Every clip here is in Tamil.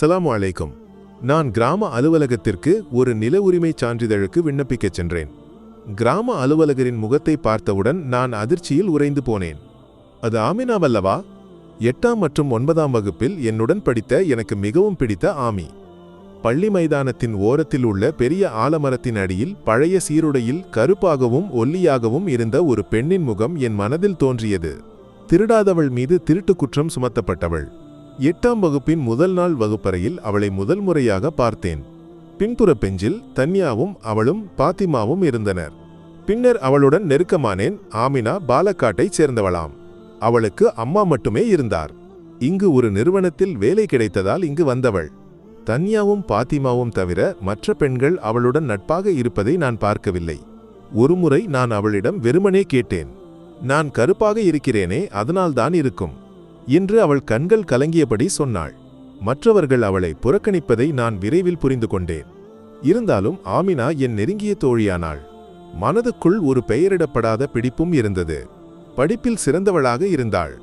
சலாமு அலைக்கும். நான் கிராம அலுவலகத்திற்கு ஒரு நில உரிமைச் சான்றிதழுக்கு விண்ணப்பிக்கச் சென்றேன். கிராம அலுவலகரின் முகத்தை பார்த்தவுடன் நான் அதிர்ச்சியில் உறைந்து போனேன். அது ஆமினாவல்லவா எட்டாம் மற்றும் ஒன்பதாம் வகுப்பில் என்னுடன் படித்த எனக்கு மிகவும் பிடித்த ஆமி. பள்ளி மைதானத்தின் ஓரத்தில் உள்ள பெரிய ஆலமரத்தின் அடியில் பழைய சீருடையில் கருப்பாகவும் ஒல்லியாகவும் இருந்த ஒரு பெண்ணின் முகம் என் மனதில் தோன்றியது. திருடாதவள் மீது திருட்டு குற்றம் சுமத்தப்பட்டவள். எட்டாம் வகுப்பின் முதல் நாள் வகுப்பறையில் அவளை முதல் முறையாக பார்த்தேன். பின்புற பெஞ்சில் தன்யாவும் அவளும் பாத்திமாவும் இருந்தனர். பின்னர் அவளுடன் நெருக்கமானேன் ஆமினா பாலக்காட்டைச் சேர்ந்தவளாம். அவளுக்கு அம்மா மட்டுமே இருந்தார். இங்கு ஒரு நிறுவனத்தில் வேலை கிடைத்ததால் இங்கு வந்தவள். தன்யாவும் பாத்திமாவும் தவிர மற்ற பெண்கள் அவளுடன் நட்பாக இருப்பதை நான் பார்க்கவில்லை. ஒருமுறை நான் அவளிடம் வெறுமனே கேட்டேன். நான் கருப்பாக இருக்கிறேனே அதனால்தான் இருக்கும். என்று அவள் கண்கள் கலங்கியபடி சொன்னாள். மற்றவர்கள் அவளை புறக்கணிப்பதை நான் விரைவில் புரிந்து கொண்டேன் இருந்தாலும் ஆமினா என் நெருங்கிய தோழியானாள். மனதுக்குள் ஒரு பெயரிடப்படாத பிடிப்பும் இருந்தது. படிப்பில் சிறந்தவளாக இருந்தாள்.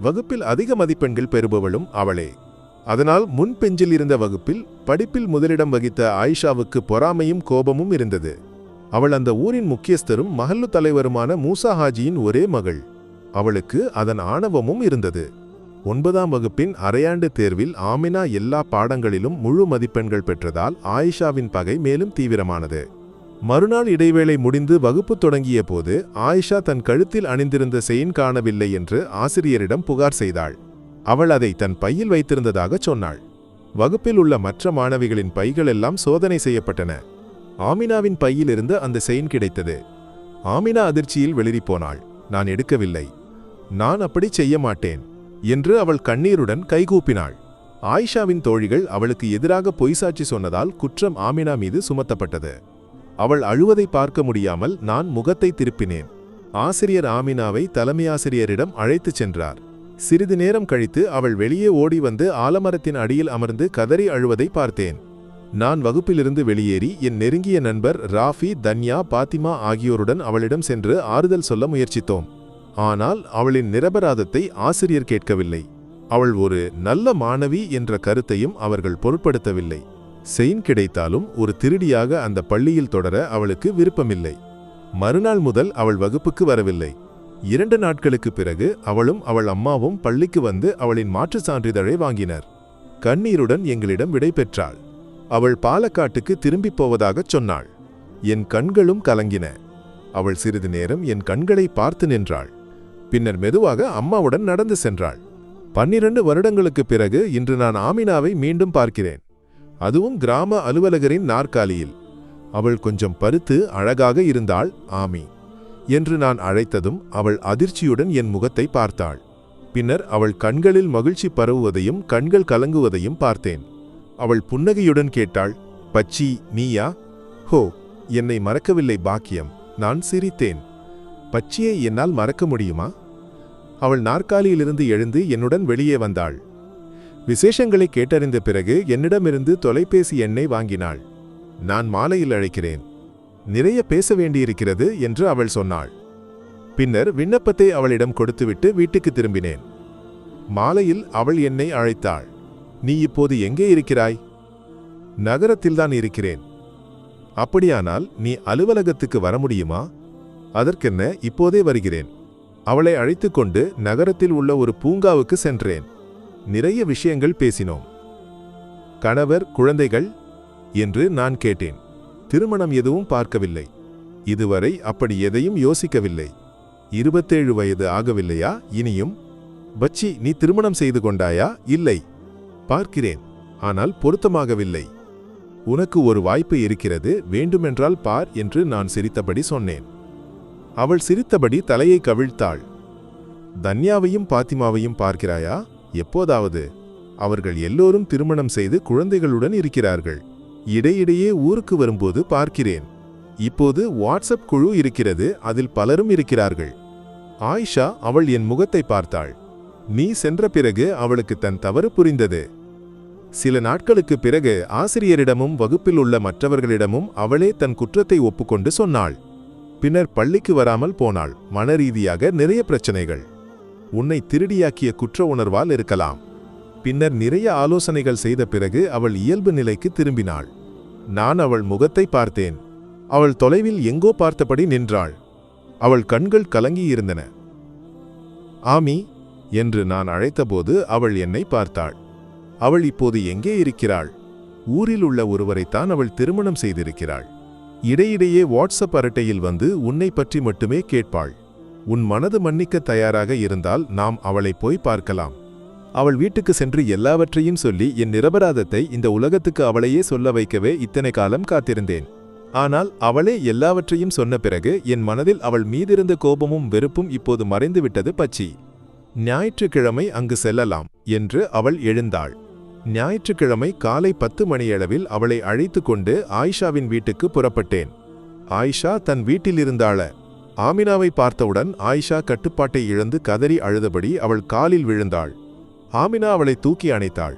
வகுப்பில் அதிக மதிப்பெண்கள் பெறுபவளும் அவளே. அதனால் முன்பெஞ்சில் இருந்த வகுப்பில் படிப்பில் முதலிடம் வகித்த ஆயிஷாவுக்கு பொறாமையும் கோபமும் இருந்தது. அவள் அந்த ஊரின் முக்கியஸ்தரும் மஹல்லு தலைவருமான மூசா ஹாஜியின் ஒரே மகள். அவளுக்கு அதன் ஆணவமும் இருந்தது. ஒன்பதாம் வகுப்பின் அரையாண்டு தேர்வில் ஆமினா எல்லா பாடங்களிலும் முழு மதிப்பெண்கள் பெற்றதால் ஆயிஷாவின் பகை மேலும் தீவிரமானது. மறுநாள் இடைவேளை முடிந்து வகுப்பு தொடங்கிய போது ஆயிஷா தன் கழுத்தில் அணிந்திருந்த செயின் காணவில்லை என்று ஆசிரியரிடம் புகார் செய்தாள். அவள் அதை தன் பையில் வைத்திருந்ததாகச் சொன்னாள். வகுப்பில் உள்ள மற்ற மாணவிகளின் பைகள் எல்லாம் சோதனை செய்யப்பட்டன. ஆமினாவின் பையிலிருந்து அந்த செயின் கிடைத்தது. ஆமினா அதிர்ச்சியில் வெளிரிப்போனாள் நான் எடுக்கவில்லை. நான் அப்படி செய்ய மாட்டேன். என்று அவள் கண்ணீருடன் கைகூப்பினாள். ஆயிஷாவின் தோழிகள் அவளுக்கு எதிராக பொய்சாட்சி சொன்னதால் குற்றம் ஆமினா மீது சுமத்தப்பட்டது. அவள் அழுவதை பார்க்க முடியாமல் நான் முகத்தை திருப்பினேன். ஆசிரியர் ஆமினாவை தலைமையாசிரியரிடம் அழைத்துச் சென்றார். சிறிது நேரம் கழித்து அவள் வெளியே ஓடி வந்து ஆலமரத்தின் அடியில் அமர்ந்து கதறி அழுவதை பார்த்தேன். நான் வகுப்பிலிருந்து வெளியேறி என் நெருங்கிய நண்பர் ராஃபி தன்யா பாத்திமா ஆகியோருடன் அவளிடம் சென்று ஆறுதல் சொல்ல முயற்சித்தோம். ஆனால் அவளின் நிரபராதத்தை ஆசிரியர் கேட்கவில்லை. அவள் ஒரு நல்ல மாணவி என்ற கருத்தையும் அவர்கள் பொருட்படுத்தவில்லை. செயின் கிடைத்தாலும் ஒரு திருடியாக அந்த பள்ளியில் தொடர அவளுக்கு விருப்பமில்லை. மறுநாள் முதல் அவள் வகுப்புக்கு வரவில்லை. இரண்டு நாட்களுக்கு பிறகு அவளும் அவள் அம்மாவும் பள்ளிக்கு வந்து அவளின் மாற்றுச் சான்றிதழை வாங்கினர். கண்ணீருடன் எங்களிடம் விடை பெற்றாள். அவள் பாலக்காட்டுக்கு திரும்பிப் போவதாகச் சொன்னாள். என் கண்களும் கலங்கின. அவள் சிறிது நேரம் என் கண்களை பார்த்து நின்றாள். பின்னர் மெதுவாக அம்மாவுடன் நடந்து சென்றாள். பன்னிரண்டு வருடங்களுக்குப் பிறகு இன்று நான் ஆமினாவை மீண்டும் பார்க்கிறேன். அதுவும் கிராம அலுவலகரின் நாற்காலியில். அவள் கொஞ்சம் பருத்து அழகாக இருந்தாள் ஆமி. என்று நான் அழைத்ததும் அவள் அதிர்ச்சியுடன் என் முகத்தை பார்த்தாள். பின்னர் அவள் கண்களில் மகிழ்ச்சி பரவுவதையும் கண்கள் கலங்குவதையும் பார்த்தேன். அவள் புன்னகையுடன் கேட்டாள் பச்சி நீயா? ஹோ என்னை மறக்கவில்லை பாக்கியம். நான் சிரித்தேன். பச்சியை என்னால் மறக்க முடியுமா? அவள் நாற்காலியிலிருந்து எழுந்து என்னுடன் வெளியே வந்தாள். விசேஷங்களை கேட்டறிந்த பிறகு என்னிடமிருந்து தொலைபேசி எண்ணை வாங்கினாள். நான் மாலையில் அழைக்கிறேன். நிறைய பேச வேண்டியிருக்கிறது என்று அவள் சொன்னாள். பின்னர் விண்ணப்பத்தை அவளிடம் கொடுத்துவிட்டு வீட்டுக்கு திரும்பினேன். மாலையில் அவள் என்னை அழைத்தாள். நீ இப்போது எங்கே இருக்கிறாய்? நகரத்தில்தான் இருக்கிறேன். அப்படியானால் நீ அலுவலகத்துக்கு வர முடியுமா? அதற்கென்ன இப்போதே வருகிறேன். அவளை அழைத்து கொண்டு நகரத்தில் உள்ள ஒரு பூங்காவுக்கு சென்றேன். நிறைய விஷயங்கள் பேசினோம். கணவர் குழந்தைகள் என்று நான் கேட்டேன். திருமணம் எதுவும் பார்க்கவில்லை. இதுவரை அப்படி எதையும் யோசிக்கவில்லை. இருபத்தேழு வயது ஆகவில்லையா? இனியும். பச்சி நீ திருமணம் செய்து கொண்டாயா? இல்லை. பார்க்கிறேன். ஆனால் பொருத்தமாகவில்லை. உனக்கு ஒரு வாய்ப்பு இருக்கிறது. வேண்டுமென்றால் பார் என்று நான் சிரித்தபடி சொன்னேன். அவள் சிரித்தபடி தலையை கவிழ்த்தாள். தன்யாவையும் பாத்திமாவையும் பார்க்கிறாயா? எப்போதாவது. அவர்கள் எல்லோரும் திருமணம் செய்து குழந்தைகளுடன் இருக்கிறார்கள். இடையிடையே ஊருக்கு வரும்போது பார்க்கிறேன். இப்போது வாட்ஸ்அப் குழு இருக்கிறது அதில் பலரும் இருக்கிறார்கள். ஆயிஷா அவள் என் முகத்தை பார்த்தாள். நீ சென்ற பிறகு அவளுக்கு தன் தவறு புரிந்தது. சில நாட்களுக்குப் பிறகு ஆசிரியரிடமும் வகுப்பில் உள்ள மற்றவர்களிடமும் அவளே தன் குற்றத்தை ஒப்புக்கொண்டு சொன்னாள். பின்னர் பள்ளிக்கு வராமல் போனாள். மனரீதியாக நிறைய பிரச்சனைகள். உன்னை திருடியாக்கிய குற்ற உணர்வால் இருக்கலாம். பின்னர் நிறைய ஆலோசனைகள் செய்த பிறகு அவள் இயல்பு நிலைக்கு திரும்பினாள். நான் அவள் முகத்தை பார்த்தேன். அவள் தொலைவில் எங்கோ பார்த்தபடி நின்றாள். அவள் கண்கள் கலங்கியிருந்தன ஆமி என்று நான் அழைத்தபோது அவள் என்னை பார்த்தாள். அவள் இப்போது எங்கே இருக்கிறாள்? ஊரில் உள்ள ஒருவரைத்தான் அவள் திருமணம் செய்திருக்கிறாள். இடையிடையே வாட்ஸ்அப் அரட்டையில் வந்து உன்னை பற்றி மட்டுமே கேட்பாள். உன் மனது மன்னிக்க தயாராக இருந்தால் நாம் அவளை போய் பார்க்கலாம். அவள் வீட்டுக்கு சென்று எல்லாவற்றையும் சொல்லி என் நிரபராதத்தை இந்த உலகத்துக்கு அவளையே சொல்ல வைக்கவே இத்தனை காலம் காத்திருந்தேன். ஆனால் அவளே எல்லாவற்றையும் சொன்ன பிறகு என் மனதில் அவள் மீதிருந்த கோபமும் வெறுப்பும் இப்போது மறைந்துவிட்டது பச்சி. ஞாயிற்றுக்கிழமை அங்கு செல்லலாம் என்று அவள் எழுந்தாள். ஞாயிற்றுக்கிழமை காலை பத்து மணியளவில் அவளை அழைத்து கொண்டு ஆயிஷாவின் வீட்டுக்கு புறப்பட்டேன். ஆயிஷா தன் வீட்டில் இருந்தாள ஆமினாவை பார்த்தவுடன் ஆயிஷா கட்டுப்பாட்டை இழந்து கதறி அழுதபடி அவள் காலில் விழுந்தாள். ஆமினா அவளை தூக்கி அணைத்தாள்.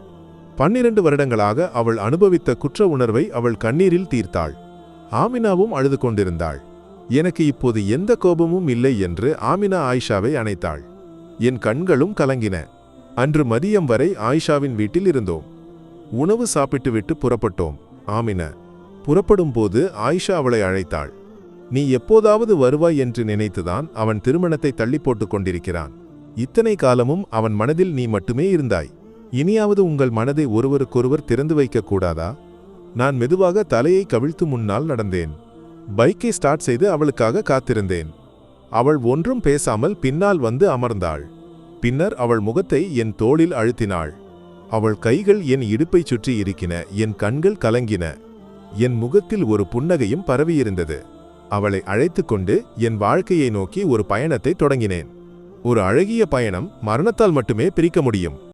பன்னிரண்டு வருடங்களாக அவள் அனுபவித்த குற்ற உணர்வை அவள் கண்ணீரில் தீர்த்தாள். ஆமினாவும் அழுது கொண்டிருந்தாள். எனக்கு இப்போது எந்த கோபமும் இல்லை என்று ஆமினா ஆயிஷாவை அணைத்தாள். என் கண்களும் கலங்கின. அன்று மதியம் வரை ஆயிஷாவின் வீட்டில் இருந்தோம். உணவு சாப்பிட்டுவிட்டு புறப்பட்டோம். ஆமின புறப்படும்போது ஆயிஷா அவளை அழைத்தாள். நீ எப்போதாவது வருவாய் என்று நினைத்துதான் அவன் திருமணத்தை தள்ளி போட்டுக் கொண்டிருக்கிறான். இத்தனை காலமும் அவன் மனதில் நீ மட்டுமே இருந்தாய். இனியாவது உங்கள் மனதை ஒருவருக்கொருவர் திறந்து வைக்கக் கூடாதா? நான் மெதுவாக தலையை கவிழ்த்து முன்னால் நடந்தேன். பைக்கை ஸ்டார்ட் செய்து அவளுக்காக காத்திருந்தேன். அவள் ஒன்றும் பேசாமல் பின்னால் வந்து அமர்ந்தாள். பின்னர் அவள் முகத்தை என் தோளில் அழுத்தினாள். அவள் கைகள் என் இடுப்பைச் சுற்றி இருக்கின என் கண்கள் கலங்கின. என் முகத்தில் ஒரு புன்னகையும் பரவியிருந்தது. அவளை அழைத்துக் கொண்டு என் வாழ்க்கையை நோக்கி ஒரு பயணத்தை தொடங்கினேன். ஒரு அழகிய பயணம் மரணத்தால் மட்டுமே பிரிக்க முடியும்.